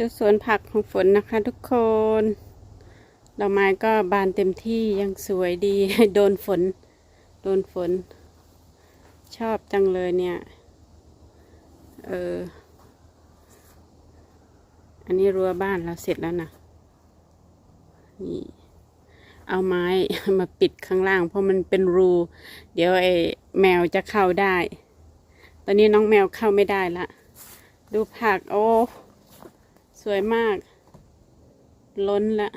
ดูสวนผักของฝนนะคะทุกคนดอกไม้ก็บานเต็มที่ยังสวยดี โดนฝน โดนฝน ชอบจังเลยเนี่ย เออ อันนี้รั้วบ้านเราเสร็จแล้วนะนี่เอาไม้มาปิดข้างล่าง เพราะมันเป็นรู เดี๋ยวไอ้แมวจะเข้าได้ ตอนนี้น้องแมวเข้าไม่ได้ละ ดูผักโอ้ สวยมาก ล้นละ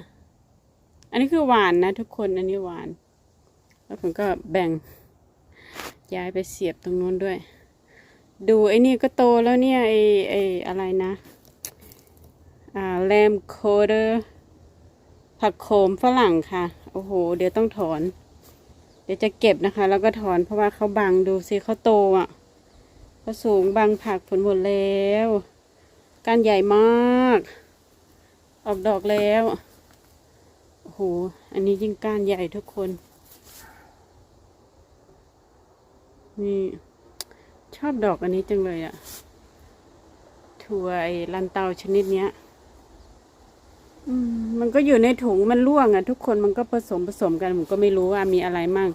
อันนี้คือหวานนะทุกคนอันนี้หวาน แล้วผมก็แบ่ง ย้ายไปเสียบตรงนู้นด้วย ดูไอ้นี่ก็โตแล้วเนี่ยไอ้ไอ้อะไรนะอ่าแลมโคเดอร์ผักโขมฝรั่งค่ะ โอ้โห เดี๋ยวต้องถอน เดี๋ยวจะเก็บนะคะ แล้วก็ถอนเพราะว่าเขาบังดูสิเขาโตอะเขาสูงบังผักผลหมดแล้ว ก้านใหญ่มาก ออกดอกแล้วโอ้โหอันนี้ยิ่งก้านใหญ่ทุกคน นี่ ชอบดอกอันนี้จังเลยอะถั่วไอ้ลันเตาชนิดเนี้ยมันก็อยู่ในถุงมันร่วงอะทุกคนมันก็ผสมผสมกันผมก็ไม่รู้ว่ามีอะไรมั่ง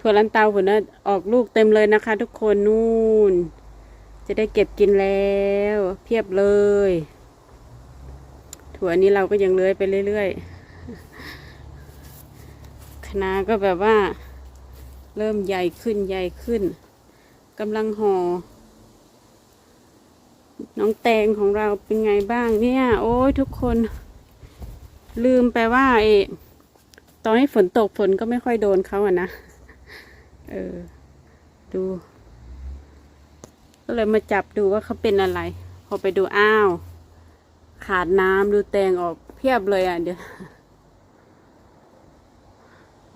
ถั่วลันเตาผมนะออกลูกเต็มเลยนะคะ ทุกคนนู่น จะได้เก็บกินแล้ว เพียบเลย ถั่วนี้เราก็ยังเลื้อยไปเรื่อยๆคะน้าก็แบบว่า เริ่มใหญ่ขึ้นใหญ่ขึ้นกำลังห่อน้องแตงของเราเป็นไงบ้างเนี่ย โอ้ยทุกคน ลืมไปว่าไอ้ตอนให้ฝนตกฝนก็ไม่ค่อยโดนเขาอะนะ เออ ดู ก็เลยมาจับดูว่าเขาเป็นอะไร พอไปดูอ้าว ขาดน้ำดูแตงออกเพียบเลยอะเดี๋ยว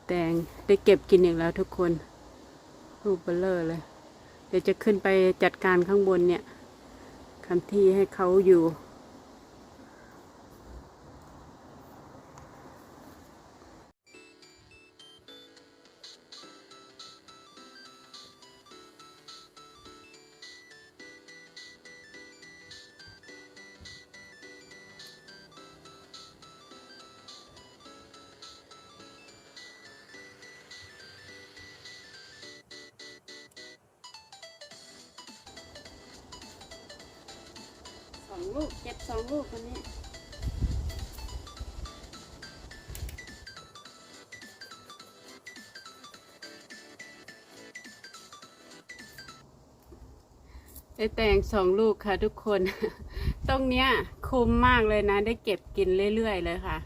แตงได้เก็บกินอีกแล้วทุกคนรูปเบลเลอร์เลย เดี๋ยวจะขึ้นไปจัดการข้างบนเนี่ยคำที่ให้เขาอยู่ เก็บสองลูกวันนี้ได้แตงสองลูกค่ะทุกคน ตรงเนี้ยคุ้มมากเลยนะ ได้เก็บกินเรื่อยๆเลยค่ะ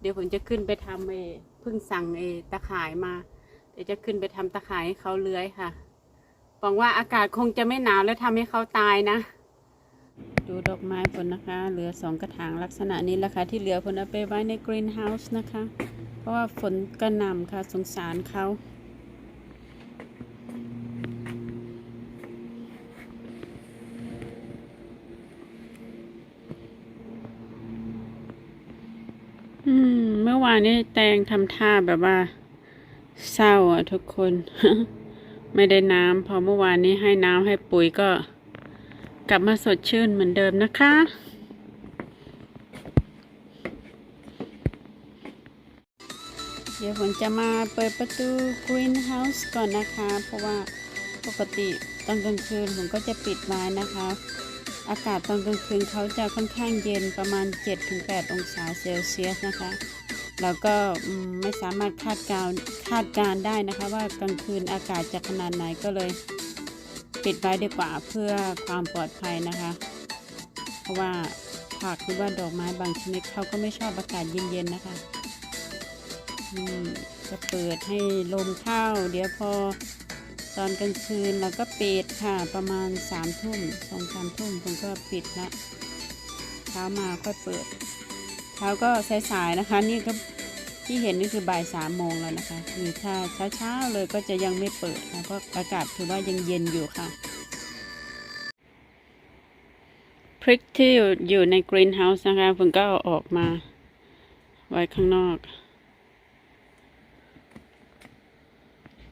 เดี๋ยวผมจะขึ้นไปทำเอเพิ่งสั่งเอตะข่ายมา เดี๋ยวจะขึ้นไปทำตะข่ายให้เขาเลื้อยค่ะหวังว่าอากาศคงจะไม่หนาวแล้วทำให้เขาตายนะ ดูดอกไม้ผลนะคะ เหลือสองกระถางลักษณะนี้แหละค่ะที่เหลือผลเอาไปไว้ในกรีนเฮาส์นะคะ เพราะว่าฝนกระหน่ำค่ะสงสารเขาอืมเมื่อวานนี้แตงทำท่าแบบว่า เศร้าอะทุกคน ไม่ได้น้ำพอเมื่อวานนี้ให้น้ำให้ปุ๋ยก็ กลับมาสดชื่นเหมือนเดิมนะคะ เดี๋ยวผมจะมาเปิดประตู Greenhouse ก่อนนะคะ เพราะว่าปกติตอนกลางคืนผมก็จะปิดไว้นะคะ อากาศตอนกลางคืนเขาจะค่อนข้างเย็นประมาณ 7-8 องศาเซลเซียสนะคะแล้วก็ไม่สามารถคาดการคาดการได้นะคะ ว่ากลางคืนอากาศจะขนาดไหนก็เลย ปิดไว้ดีกว่าเพื่อความปลอดภัยนะคะ เพราะว่าผักหรือว่าดอกไม้บางชนิดเขาก็ไม่ชอบอากาศเย็นๆนะคะจะเปิดให้ลมเข้า เดี๋ยวพอตอนกลางคืนเราก็ปิดค่ะประมาณสามทุ่มสองสามทุ่มผมก็ปิดละเช้ามาค่อยเปิดเช้าก็สายๆนะคะ นี่ก็ ที่เห็นนี่คือบ่ายสามโมงแล้วนะคะ คือถ้าเช้าๆเลยก็จะยังไม่เปิดค่ะเพราะอากาศถือว่ายังเย็นอยู่ค่ะ พริกที่อยู่ในกรีนเฮาส์นะคะผมก็เอาออกมา ไว้ข้างนอก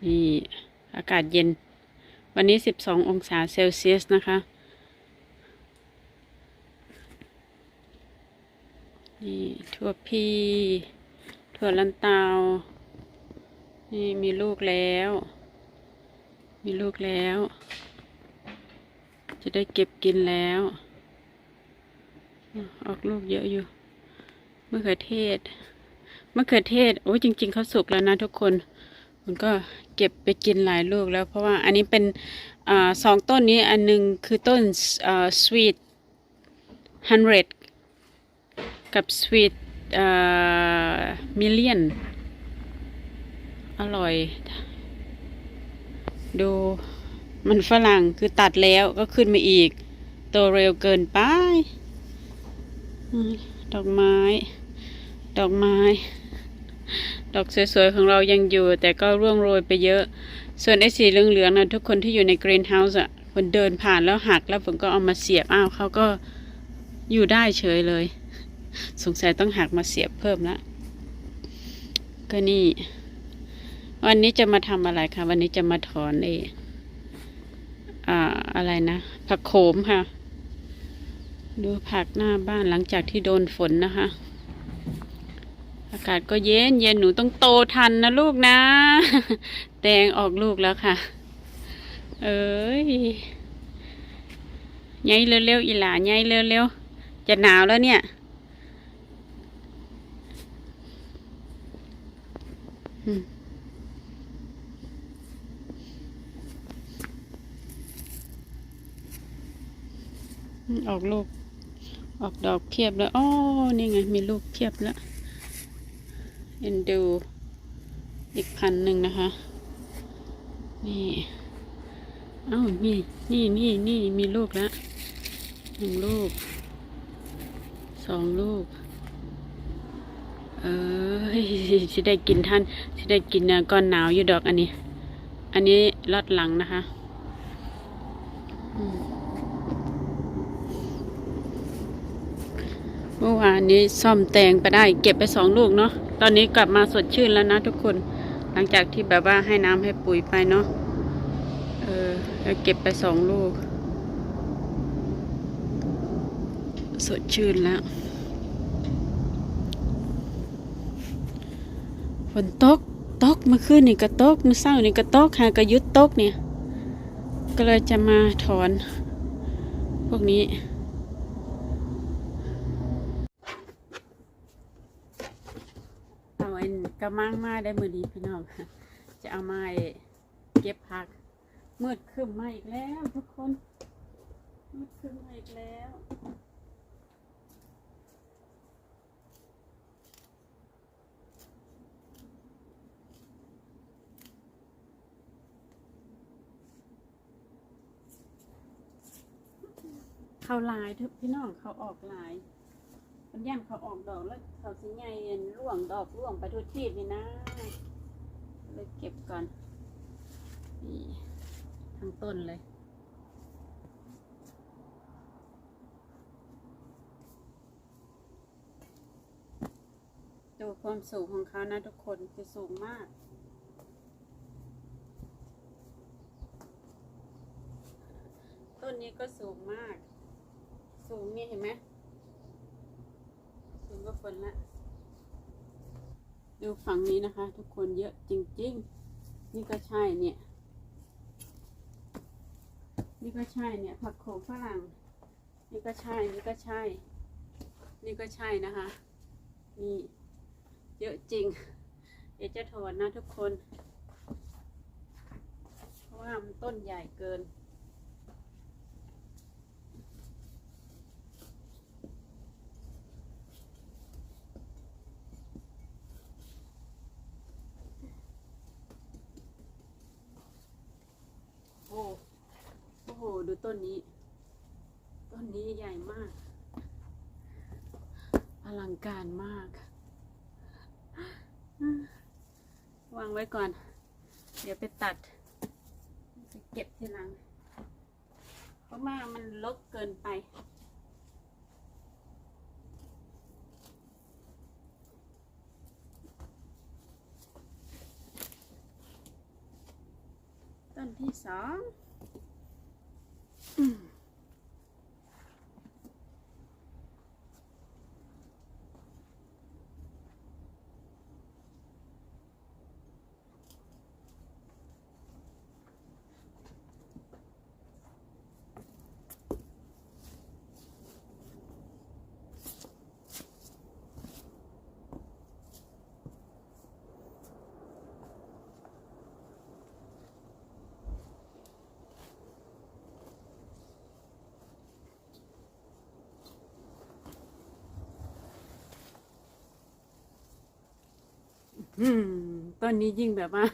นี่อากาศเย็น วันนี้ 12 องศาเซลเซียสนะคะ นี่ถั่วพี ถั่วลันเตา นี่มีลูกแล้ว มีลูกแล้ว จะได้เก็บกินแล้ว ออกลูกเยอะอยู่มะเขือเทศมะเขือเทศ โอ้จริง ๆเขาสุกแล้วนะทุกคน มันก็เก็บไปกินหลายลูกแล้วเพราะว่าอันนี้เป็นอสองต้นนี้อันหนึงคือต้นอ่า sweet hundred กับ sweet อ่า million อร่อย ดูมันฝรั่งคือตัดแล้วก็ขึ้นมาอีกโตเร็วเกินไป ดอกไม้ ดอกไม้ ดอกสวยๆ ของเรายังอยู่แต่ก็ร่วงโรยไปเยอะ ส่วนไอ้สีเหลืองๆนะทุกคนที่อยู่ในกรีนเฮาส์อะคนเดินผ่านแล้วหักแล้วผมก็เอามาเสียบ อ้าวเขาก็อยู่ได้เฉยเลย สงสัยต้องหักมาเสียบเพิ่มละก็นี่ วันนี้จะมาทำอะไรคะวันนี้จะมาถอนเออ่าอะไรนะผักโขมค่ะ ดูผักหน้าบ้านหลังจากที่โดนฝนนะคะ อากาศก็เย็นเย็นหนูต้องโตทันนะลูกนะ แตงออกลูกแล้วค่ะ เอ้ยไงเร็วๆอีหลาไงเร็วๆจะหนาวแล้วเนี่ย อืม ออกลูก ออกดอกเพียบแล้ว อ๋อ นี่ไง มีลูกเพียบแล้วเอ็นดู อีกพันหนึ่งนะคะ นี่ เอ้า นี่ นี่นี่นี่ มีลูกแล้วหนึ่งลูก สองลูก เอ้ยสิได้กินท่านสิได้กินนะก้อนหนาวอยู่ดอกอันนี้ อันนี้ลอดหลังนะคะอืม เมื่อวานนี้ซ่อมแตงไปได้ เก็บไปสองลูกเนาะตอนนี้กลับมาสดชื่นแล้วนะทุกคน หลังจากที่แบบว่าให้น้ำให้ปุ๋ยไปเนาะเออแล้วเก็บไปสองลูก สดชื่นแล้วฝนตกตกเมื่อคืนนี่ก็ตกเมื่อเช้านี่ก็ตกค่ะก็หยุดตกเนี่ย ก็เลยจะมาถอน พวกนี้ เอาไอ้ก ระมังมาได้มือดีพี่น้องจะเอามาไอ้เก็บผักมืดขึ้นมาอีกแล้วทุกคนมืดขึ้นมาอีกแล้วเขาลายทุกพี่น้องเขาออกลาย มันย่ำเขาออกดอกแล้วเขาสิใหญ่ร่วงดอกร่วงไปทุกทีนี่นะเลยเก็บก่อนนี่ทั้งต้นเลยดูความสูงของเขานะทุกคนคือสูงมาก ต้นนี้ก็สูงมาก สูงนี่เห็นไหม กว่าฝนละ ดูฝั่งนี้นะคะ ทุกคนเยอะจริง ๆ นี่ก็ใช่เนี่ย นี่ก็ใช่เนี่ย ผักโขมฝรั่ง นี่ก็ใช่ นี่ก็ใช่ นี่ก็ใช่นะคะ นี่เยอะจริง เดี๋ยวจะถอนนะทุกคน เพราะว่ามันต้นใหญ่เกิน โอ้โอ้โห ดู ต้นนี้ ต้นนี้ใหญ่มาก อลังการมาก วางไว้ก่อน เดี๋ยวไปตัดไปเก็บทีหลัง เพราะว่ามันลกเกินไปต้นที่สองอืม อืมต้นนี้ยิ่งแบบว่า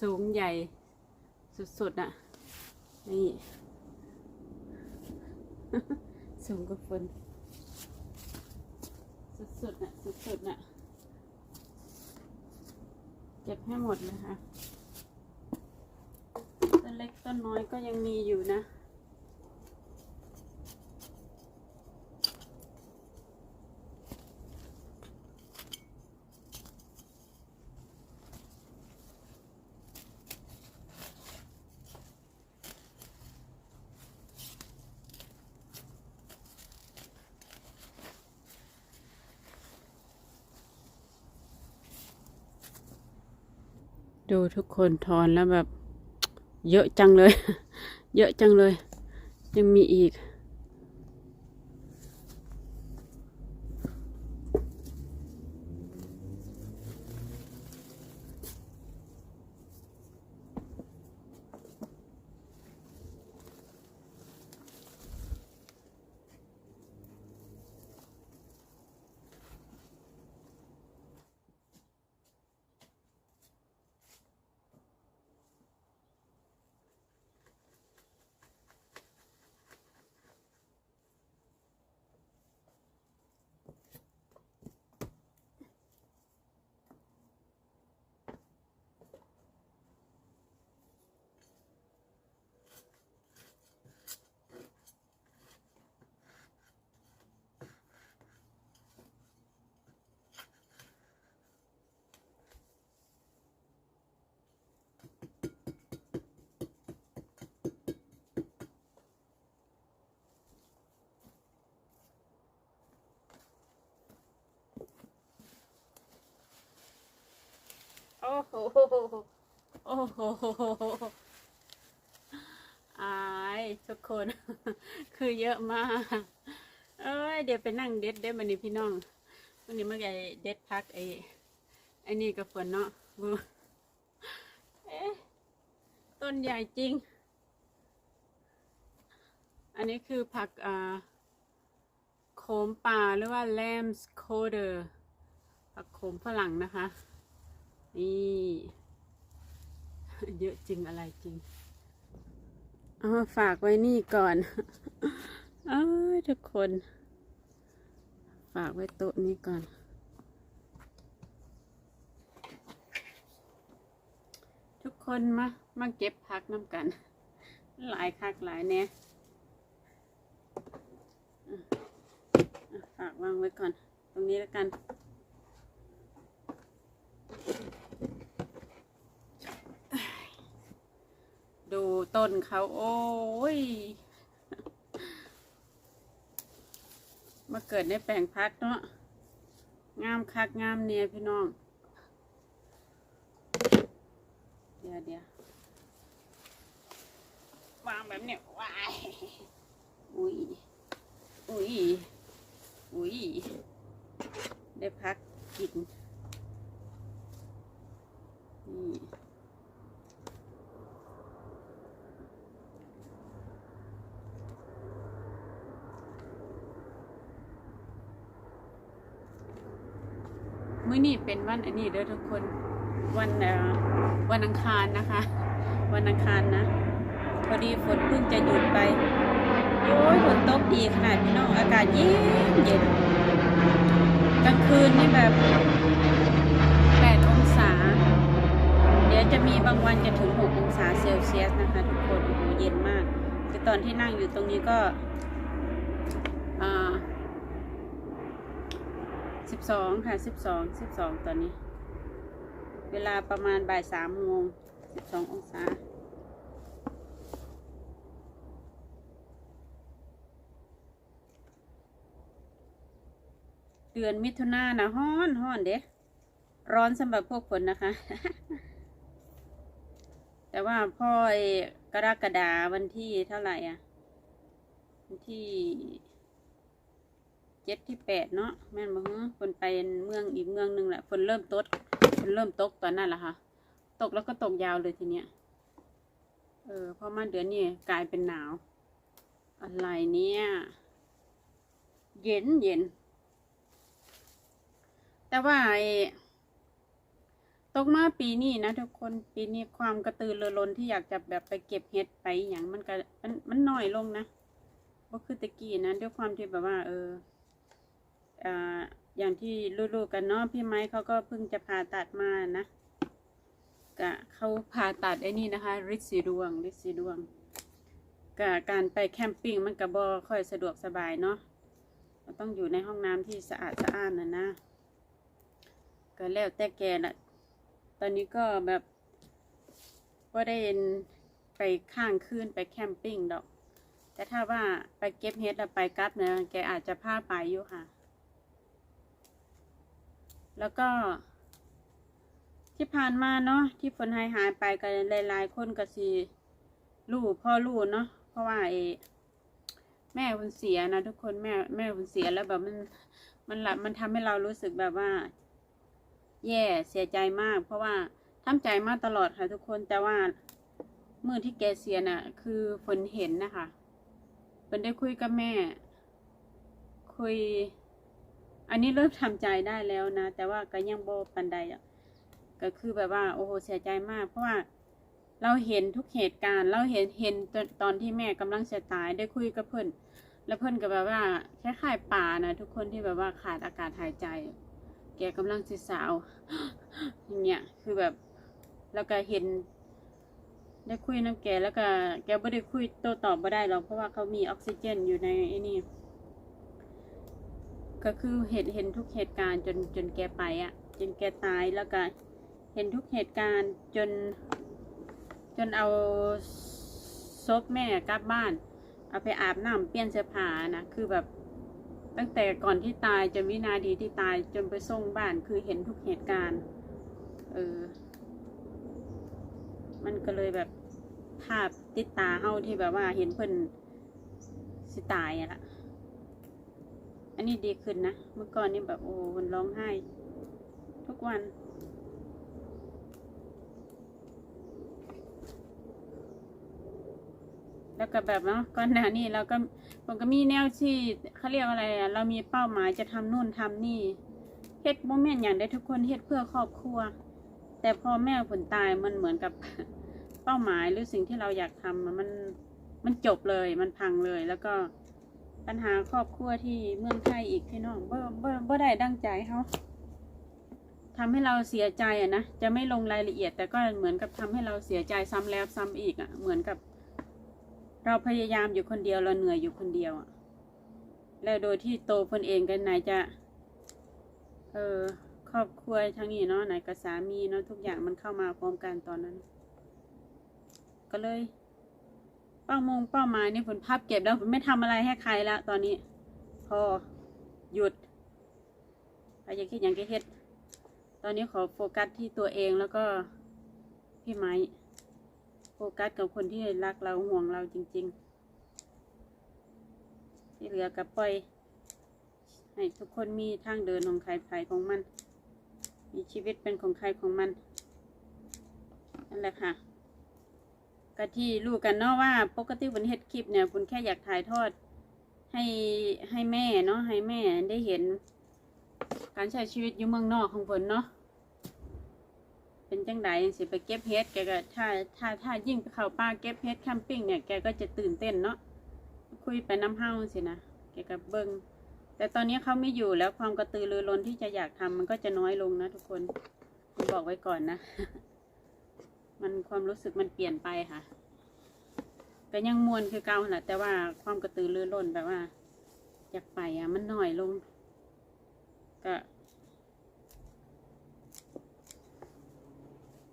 สูงใหญ่ สุดๆอะ นี่ สูงกว่าฝนสุดๆน่ะ สุดๆน่ะ เก็บให้หมดเลยค่ะต้นเล็กต้นน้อยก็ยังมีอยู่นะ ดูทุกคนทอนแล้วแบบ เยอะจังเลย เยอะจังเลย ยังมีอีก โอ้โหโอ้โหอายทุกคน คือเยอะมาก เอ้ยเดี๋ยวไปนั่งเด็ดเด็ดมันนี้พี่น้องวันนี้เมื่อไงเด็ดพักไอ้ไอ้นี่กับฝนเนาะเอ๊ะต้นใหญ่จริง อันนี้คือผักอ่าโขมป่าหรือว่า lamb's quarter ผักโขมฝรั่งนะคะ นี่ เยอะจริงอะไรจริงเอาฝากไว้นี่ก่อนเอ้ยทุกคน ฝากไว้โต๊ะนี้ก่อน ทุกคนมามาเก็บพักน้ำกัน หลายคักหลายเนี่ยฝากวางไว้ก่อน ตรงนี้แล้วกัน ดูต้นเขาโอ้ยมาเกิดในแปลงพักเนาะงามคักงามเนี่ยพี่น้อง เดี๋ยวเดี๋ยววางแบบเนี้ยวายอุ้ยอุ้ยอุ้ยได้พักกินนี่ เป็นวันอันนี้เด้อทุกคนวันวันอังคารนะคะ วันอังคารนะ พอดีฝนเพิ่งจะหยุดไปโอ้ยฝนตกดีขนาดพี่น้องอากาศเย็นเย็นกลางคืนนี่แบบแปดองศา เดี๋ยวจะมีบางวันจะถึงหกองศาเซลเซียสนะคะ ทุกคนโอ้โหเย็นมากคือตอนที่นั่งอยู่ตรงนี้ก็ อ่า สิบสองค่ะสิบสองสิบสองตอนนี้ เวลาประมาณบ่ายสามโมงสิบสององศาเดือนมิถุนานะฮ้อนฮ้อนเด้ร้อนสำหรับพวกฝนนะคะ แต่ว่าพ่อกรกฎาวันที่เท่าไหร่อะ วันที่ เจ็ดที่แปดเนาะแม่นบ่ฮะฝนไปเมืองอีกเมืองหนึ่งแหละฝนเริ่มตกฝนเริ่มตกตอนนั้นแหละค่ะ ตกแล้วก็ตกยาวเลยทีเนี้ยเออพอมาเดือนนี้กลายเป็นหนาว อะไรเนี่ย เย็นเย็น แต่ว่าไอ้ตกมาปีนี้นะทุกคนปีนี้ความกระตือรือร้นที่อยากจะแบบไปเก็บเห็ดไปอย่างมันก็มันมันน้อยลงนะก็คือตะกี้นะด้วยความที่แบบว่า เออ อย่างที่รู้ๆกันเนาะพี่ไม้เขาก็เพิ่งจะผ่าตัดมานะกะเขาผ่าตัดไอ้นี่นะคะริดสีดวงริดสีดวงกะการไปแคมปิ้งมันก็บ่ค่อยสะดวกสบายเนาะเราต้องอยู่ในห้องน้ำที่สะอาดสะอ้านนะนะก็แล้วแต่แกละตอนนี้ก็แบบก็ได้ไปข้างคืนไปแคมปิ้งดอก แต่ถ้าว่าไปเก็บเห็ดแล้วไปกลับเนี่ยแกอาจจะพาไปอยู่ค่ะ แล้วก็ ที่ผ่านมาเนาะที่ฝนหายหายไปกันหลาย ๆ คนก็สิรู้พ่อรู้เนาะเพราะว่าเอแม่คุณเสียนะทุกคนแม่แม่คุณเสียแล้วแบบมันมันละมันทำให้เรารู้สึกแบบว่า แย่เสียใจมาก เพราะว่าทำใจมาตลอดค่ะทุกคนแต่ว่าเมื่อที่แกเสียน่ะ คือฝนเห็นนะคะฝนได้คุยกับแม่ คุย อันนี้เริ่มทำใจได้แล้วนะ แต่ว่าก็ยังโบปันใดอะก็คือแบบว่า โอ้โหเสียใจมาก เพราะว่าเราเห็นทุกเหตุการณ์ เราเห็นเห็นตอนที่แม่กำลังจะตายได้คุยกับเพื่อนแล้วเพื่อนก็แบบว่าคล้ายๆป่านะทุกคนที่แบบว่าขาดอากาศหายใจ แกกำลังสิสาวอย่างเงี้ยคือแบบแล้วก็เห็น ได้คุยน้ำแกแล้วก็แกไม่ได้คุยโตตอบไม่ได้หรอกเพราะว่าเขามีออกซิเจนอยู่ในไอ้นี่ ก็คือเห็นเห็นทุกเหตุการณ์จนจนแกไปอะ่ะ จนแกตายแล้วก็เห็นทุกเหตุการณ์จน จนเอาศพแม่กลับบ้าน เอาไปอาบน้ำเปลี่ยนเสื้อผ้านะคือแบบ ตั้งแต่ก่อนที่ตายจนวินาทีที่ตายจนไปส่งบ้านคือเห็นทุกเหตุการณ์เออมันก็เลยแบบภาพติดตาเฮาที่แบบว่าเห็นเพิ่นสิตายอะล่ะ อันนี้ดีขึ้นนะ เมื่อก่อนนี่แบบโอ้มันร้องไห้ ทุกวัน แล้วก็แบบเนาะก่อนหน้านี้เราก็ผมก็มีแนวที่เขาเรียกอะไรอะเรามีเป้าหมายจะทำนู่นทำนี่เฮ็ดโมเมนต์อย่างได้ทุกคนเฮ็ดเพื่อครอบครัว แต่พอแม่ผลตายมันเหมือนกับเป้าหมายหรือสิ่งที่เราอยากทำมันมันจบเลยมันพังเลยแล้วก็ ปัญหาครอบครัวที่เมืองไทยอีกพี่น้องบ่บ่บ่ได้ดังใจเขาทำให้เราเสียใจอะนะ จะไม่ลงรายละเอียด แต่ก็เหมือนกับทำให้เราเสียใจซ้ำแล้วซ้ำอีกอะเหมือนกับ เราพยายามอยู่คนเดียวเราเหนื่อยอยู่คนเดียวอะแล้วโดยที่โตคนเองกันไหนจะ เออครอบครัวทั้งนี้เนาะไหนกับสามีเนาะทุกอย่างมันเข้ามาพร้อมกันตอนนั้น ก็เลย เป้ามงเป้าหมายนี่ผลภาพเก็บแล้วผมไม่ทำอะไรให้ใครแล้วตอนนี้ พอหยุดใครจะคิดอย่างก็เฮ็ด ตอนนี้ขอโฟกัสที่ตัวเองแล้วก็พี่ไม้โฟกัสกับคนที่รักเราห่วงเราจริง ๆ ที่เหลือกับปล่อย ให้ทุกคนมีทางเดินของใครใครของมัน มีชีวิตเป็นของใครของมันนั่นแหละค่ะ ก็ที่รู้กันเนาะว่าปกติบนเฮ็ดคลิปเนี่ยคุณแค่อยากถ่ายทอดให้ให้แม่เนาะให้แม่ได้เห็น การใช้ชีวิตอยู่เมืองนอกของผลเนาะเป็นจังไดสิไปเก็บเฮ็ดแกก็ถ้าถ้าถ้ายิ่งไปเข้าป่าเก็บเฮ็ดแคมปิ้งเนี่ยแกก็จะตื่นเต้นเนาะคุยไปน้ำเฮาสินะแกก็เบิงแต่ตอนนี้เขาไม่อยู่แล้วความกระตือรือร้นที่จะอยากทำมันก็จะน้อยลงนะทุกคนผมบอกไว้ก่อนนะ มันความรู้สึกมันเปลี่ยนไปค่ะก็ยังมวนคือเก่าแหละแต่ว่าความกระตือรือร้นแบบว่าอยากไปอะ มันหน้อยลง ก็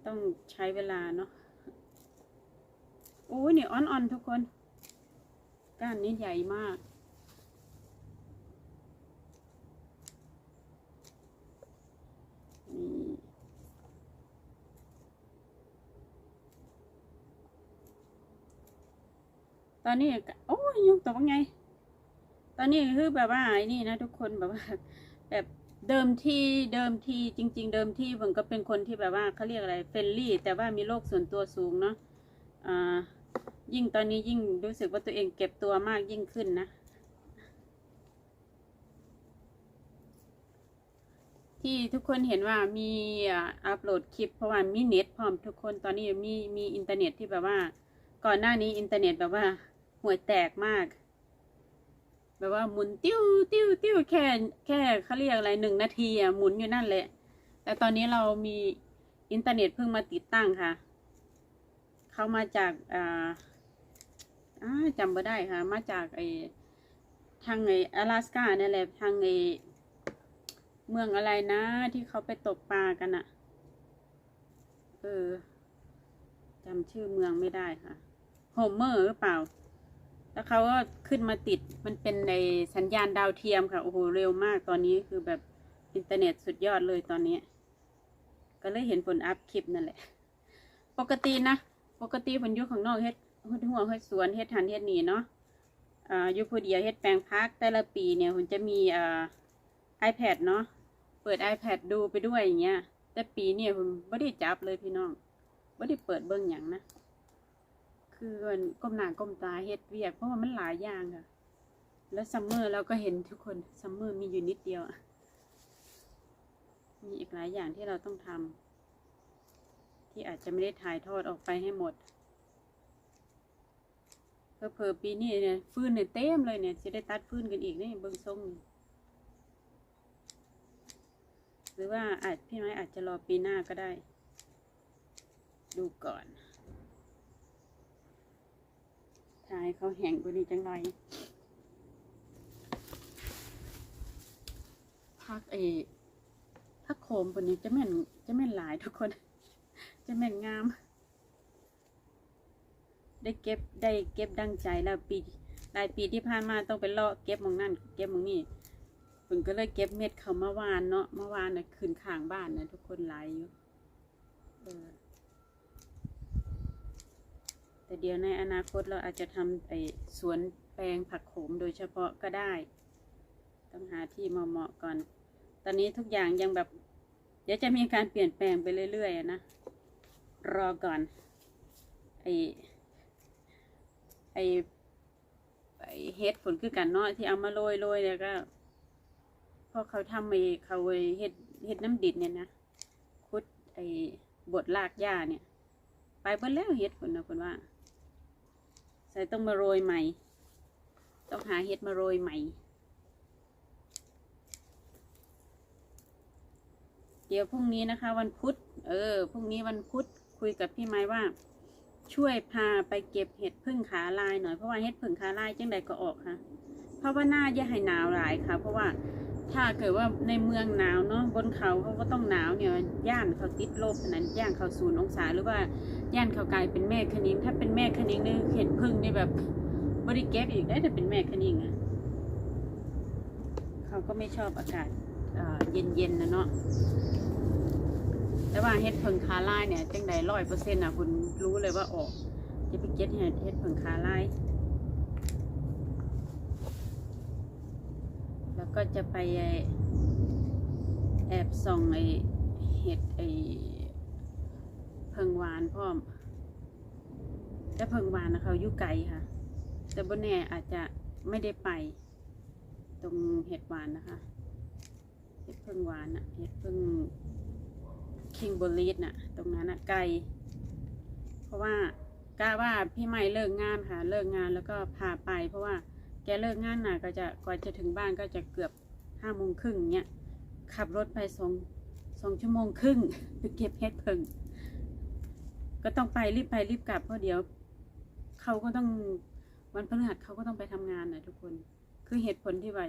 ต้องใช้เวลาเนาะโอ้ยนี่อ่อนๆทุกคน ก้านนี้ใหญ่มากนี่ ตอนนี้โอ้ยยุงตกไง ตอนนี้คือแบบว่าไอ้นี่นะทุกคนแบบว่า แบบเดิมที่เดิมทีจริง ๆ เดิมที่ผมก็เป็นคนที่แบบว่าเขาเรียกอะไรเฟรนลี่ แต่ว่ามีโลกส่วนตัวสูงเนาะอ่ายิ่งตอนนี้ยิ่งรู้สึกว่าตัวเองเก็บตัวมากยิ่งขึ้นนะที่ทุกคนเห็นว่ามีอ่าอัปโหลดคลิปเพราะว่ามีเน็ตพร้อมทุกคนตอนนี้มีมีอินเทอร์เน็ตที่แบบว่า ก่อนหน้านี้อินเทอร์เน็ตแบบว่า ห่วยแตกมาก แบบว่าหมุนติ้วติ้วติ้วแค่แค่เขาเรียกอะไรหนึ่งนาทีอ่ะหมุนอยู่นั่นแหละ แต่ตอนนี้เรามีอินเทอร์เน็ตเพิ่งมาติดตั้งค่ะ เขามาจากอ่าอ่าจำไม่ได้ค่ะ มาจากไอทางไอ阿拉斯าเนี่ยแหละทางไอเมืองอะไรนะ ที่เขาไปตกปลากันอะเออจำชื่อเมืองไม่ได้ค่ะโฮมเมอร์หรือเปล่า แล้วเขาก็ขึ้นมาติดมันเป็นในสัญญาณดาวเทียมค่ะ โอ้โห เร็วมากตอนนี้คือแบบอินเทอร์เน็ตสุดยอดเลยตอนนี้ ก็เลยเห็นผลอัพคลิปนั่นแหละ ปกตินะ ปกติผลยู่ข้างนอกเฮ็ดเฮ็ดหัวเฮ็ดสวนเฮ็ดทันเฮ็ดนี่เนาะอ่าอยู่ผู้เดียวเฮ็ดแปลงพักแต่ละปีเนี่ยผมจะมีอ่า iPad เนาะเปิด iPad ดูไปด้วยอย่างเงี้ย แต่ปีเนี่ยผมไม่ได้จับเลยพี่น้องไม่ได้เปิดเบิ่งหยังนะ คือมันก้มหน้าก้มตาเฮ็ดเวียก เพราะว่ามันหลายอย่างค่ะ แล้วซัมเมอร์เราก็เห็นทุกคนซัมเมอร์มีอยู่นิดเดียวมีอีกหลายอย่างที่เราต้องทำที่อาจจะไม่ได้ถ่ายทอดออกไปให้หมดเพอเพอปีนี้เนี่ยฟืนเนี่ยเต็มเลยเนี่ยจะได้ตัดฟืนกันอีกนี่เบิ่งทรงนี่หรือว่าอาจพี่น้อาจจะรอปีหน้าก็ได้ ดูก่อน ถ่ายเขาแห้งกว่านี้จังไรพักเอพักโคมบนนี้จะแม่นจะแม่นหลายทุกคน จะแม่นงาม ได้เก็บได้เก็บดังใจแล้วปีหลายปีที่ผ่านมาต้องไปเลาะเก็บมองนั่นเก็บมองนี่ผนก็เลยเก็บเม็ดเขาเมื่อวานเนาะเมื่อวานน่ะคืนข้างบ้านนะทุกคนหลายอยู่เออ แต่เดี๋ยวในอนาคตเราอาจจะทำไอ้สวนแปลงผักโขมโดยเฉพาะก็ได้ ต้องหาที่เหมาะๆก่อน ตอนนี้ทุกอย่างยังแบบ เดี๋ยวจะมีการเปลี่ยนแปลงไปเรื่อยๆนะ รอก่อน ไอไอไอเฮ็ดผลคือกันเนาะที่เอามาโรยโรยเนี่ยก็พอเขาทำไอเขาไอเฮ็ดเฮ็ดน้ำดิดเนี่ยนะคุดไอบดลากหญ้าเนี่ย ไปเบิ่แล้วเฮ็ดผลนะผลว่า ใส่ต้องมาโรยใหม่ ต้องหาเฮ็ดมาโรยใหม่ เดี๋ยวพรุ่งนี้นะคะ วันพุธ เออ พรุ่งนี้วันพุธคุยกับพี่ไม้ว่า ช่วยพาไปเก็บเห็ดพึ่งขาลายหน่อยเพราะว่าเห็ดพึ่งขาลายจังใดก็ออกค่ะ เพราะว่าหน้าอย่ให้หนาวหลายค่ะ เพราะว่า ถ้าเกิดว่าในเมืองหนาวเนาะบนเขาเขาก็ต้องหนาวเนี่ยย่านเขาติดลบขนาดย่านเขาศูนย์องศาหรือว่าย่านเขากลายเป็นแม่คณิงถ้าเป็นแม่คณิงนี่เห็ดพึ่งนี่แบบบริเก็บอีกได้แต่เป็นแม่คณิงอะเขาก็ไม่ชอบอากาศเย็นๆนะเนาะแต่ว่าเฮ็ดเพิงคาลาเนี่ยจังใดร้อยเปอร์เซ็นต์อะคุณรู้เลยว่าออกจะไปเก็ตเฮ็ดเฮ็ดเพิงคาลายแล้ว ก็จะไปแอบส่องไอ้เห็ดไอ้เพิงหวานพร้อมแต่เพิงหวานนะเขาอยู่ไกลค่ะ แต่บนแน่อาจจะไม่ได้ไป ตรงเห็ดหวานนะคะเห็ดเพิงหวานอะเห็ดเพิงคิงบรีดน่ะ ตรงนั้นน่ะไกล เพราะว่ากะว่าพี่ใหม่เลิกงานค่ะ เลิกงานแล้วก็พาไป เพราะว่า แกเลิกงานน่ะก็จะกว่าจะถึงบ้านก็จะเกือบห้าโมงครึ่งเนี้ยขับรถไปสองสองชั่วโมงครึ่งไปเก็บเห็ดเพิงก็ต้องไปรีบไปรีบกลับเพราะเดี๋ยวเขาก็ต้องวันพฤหัสเขาก็ต้องไปทำงานนะทุกคน คือเหตุผลที่ว่า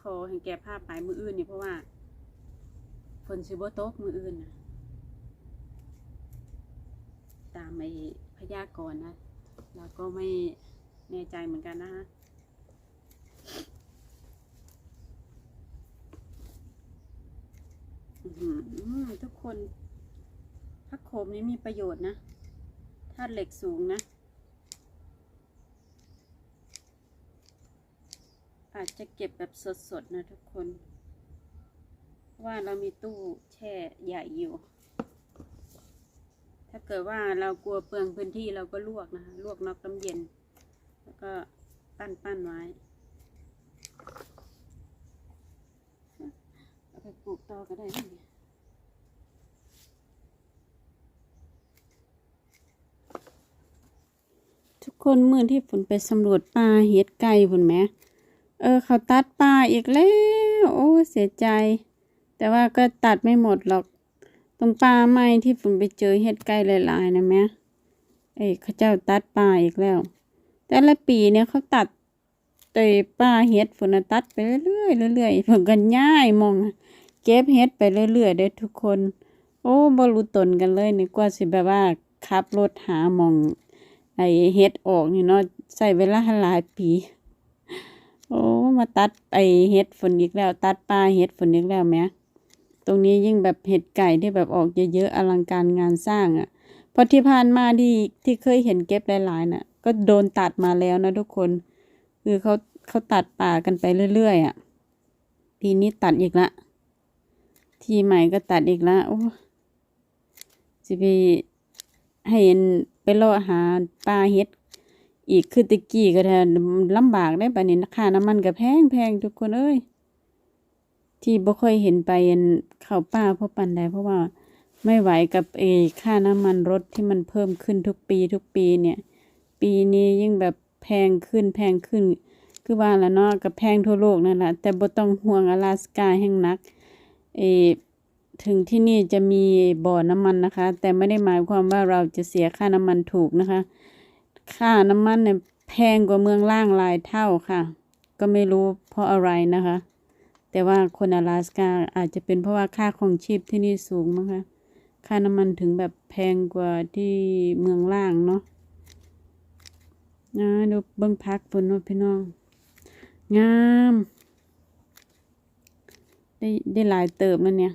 คอให้แกพาไปมืออื่นเนี่ยเพราะว่าฝนซิโบตกมืออื่นนะตามไอพยากรณ์นะแล้วก็ไม่แน่ใจเหมือนกันนะคะอื้อหือ ทุกคนพักโขมนี้มีประโยชน์นะธาตุเหล็กสูงนะ อาจจะเก็บแบบสดๆนะทุกคน ว่าเรามีตู้แช่ใหญ่อยู่ ถ้าเกิดว่าเรากลัวเปลืองพื้นที่เราก็ลวกนะคะ ลวกนอกน้ำเย็น แล้วก็ปั้นปั้นไว้ ปปลูกต่อก็ได้นี่ทุกคนเมื่อที่ฝนไปสำรวจป่าเฮ็ดไก่ฝนไหม เออ เขาตัดป่าอีกแล้ว โอ้ เสียใจ แต่ว่าก็ตัดไม่หมดหรอก ตรงป่าไม้ที่ฝนไปเจอเฮ็ดไก่หลายๆนะแม่เอ้เขาเจ้าตัดป่าอีกแล้ว แต่ละปีเนี่ยเขาตัดเตยป่าเฮ็ดฝนตัดไปเรื่อยๆเรื่อยๆฝนกันง่ายมองอะ เก็บเฮ็ดไปเรื่อยๆเด้อทุกคน โอ้บ่รู้ตนกันเลยนี่กว่าสิแบบว่าขับรถหาหมองไอ้เฮ็ดออกนี่เนาะใช้เวลาหลายปี โอ้มาตัดไอ้เฮ็ดฝนอีกแล้ว ตัดปลาเฮ็ดฝนอีกแล้วแหมตรงนี้ยิ่งแบบเห็ดไก่ที่แบบออกเยอะๆอลังการงานสร้างอะ่ะพราะที่ผ่านมาที่ที่เคยเห็นเก็บหลายๆน่ะ ก็โดนตัดมาแล้วนะทุกคน คือเขาเขาตัดป่ากันไปเรื่อยๆอะปีนี้ตัดอีกละ ที่ใหม่ก็ตัดอีกละโอ้สิไปให้เห็นไปเลาะหาปลาเฮ็ด อีกคือตะกี้ก็แทนลำบากได้ปานนี้ค่าน้ำมันก็แพงแพงทุกคนเอ้ยที่บ่ค่อยเห็นไปเอันเข้าป่าเพราะปันใดเพราะว่าไม่ไหวกับเอค่าน้ำมันรถที่มันเพิ่มขึ้นทุกปีทุกปีเนี่ย ปีนี้ยิ่งแบบแพงขึ้นแพงขึ้น คือว่าแล้วเนาะกับแพงทั่วโลกนั่นแหละแต่บ่ต้องห่วงอลาสกาแห่งนัก เออถึงที่นี่จะมีบ่อน้ำมันนะคะ แต่ไม่ได้หมายความว่าเราจะเสียค่าน้ำมันถูกนะคะ ค่าน้ำมันเนี่ยแพงกว่าเมืองล่างหลายเท่าค่ะ ก็ไม่รู้เพราะอะไรนะคะ แต่ว่าคนอลาสกาอาจจะเป็นเพราะว่าค่าของชีพที่นี่สูงมั้งคะค่าน้ำมันถึงแบบแพงกว่าที่เมืองล่างเนาะนะดูเบิ้งพักบนน้นพี่น้อง งาม ได้ได้หลายเติบแล้วเนี่ย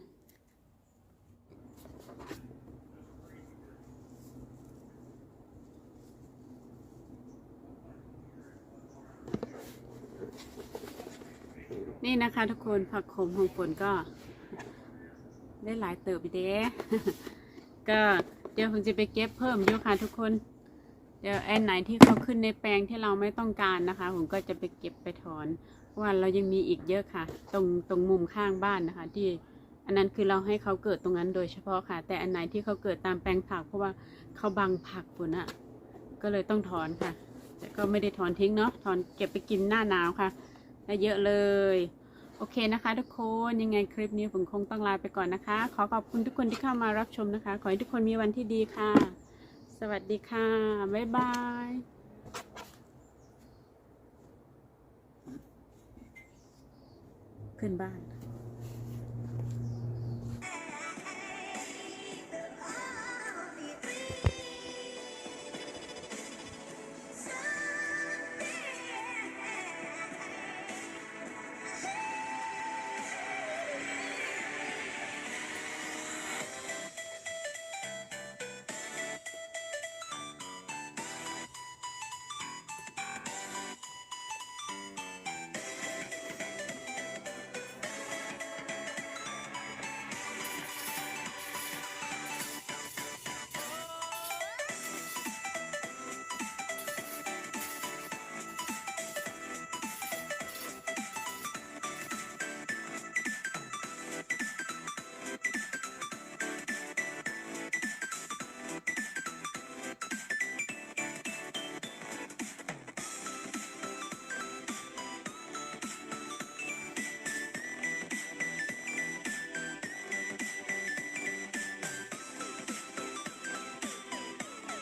นี่นะคะทุกคนผักขมของฝนก็ ได้หลายเติบอีกเด้ก็เดี๋ยวผมจะไปเก็บเพิ่มอยู่ค่ะทุกคน เดี๋ยวแอนไหนที่เขาขึ้นในแปลงที่เราไม่ต้องการนะคะ ผมก็จะไปเก็บไปถอนเพราะ ว่าเรายังมีอีกเยอะค่ะ ตรงตรงมุมข้างบ้านนะคะ ที่อันนั้นคือเราให้เขาเกิดตรงนั้นโดยเฉพาะค่ะ แต่อันไหนที่เขาเกิดตามแปลงผัก เพราะว่าเขาบังผักฝนอะก็เลยต้องถอนค่ะ แต่ก็ไม่ได้ถอนทิ้งเนาะถอนเก็บไปกินหน้าหนาวค่ะได้เยอะเลยโอเคนะคะทุกคนยังไงคลิปนี้ผมคงต้องลาไปก่อนนะคะ ขอขอบคุณทุกคนที่เข้ามารับชมนะคะ ขอให้ทุกคนมีวันที่ดีค่ะ สวัสดีค่ะ บ๊ายบาย ขึ้นบ้าน